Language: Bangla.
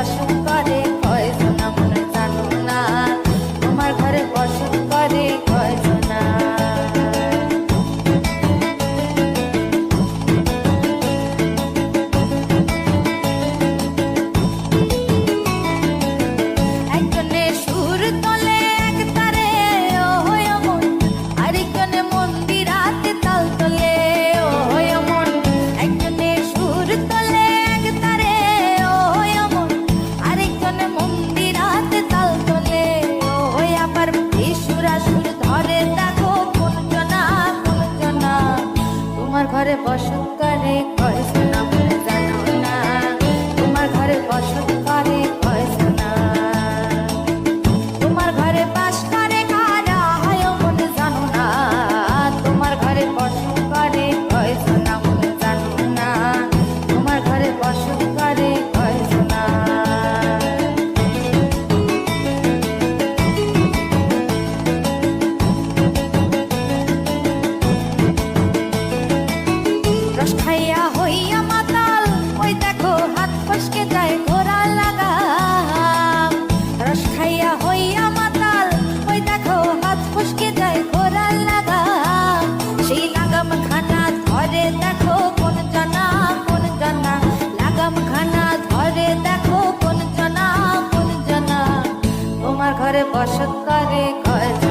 acho বসত করে বসত করে ঘর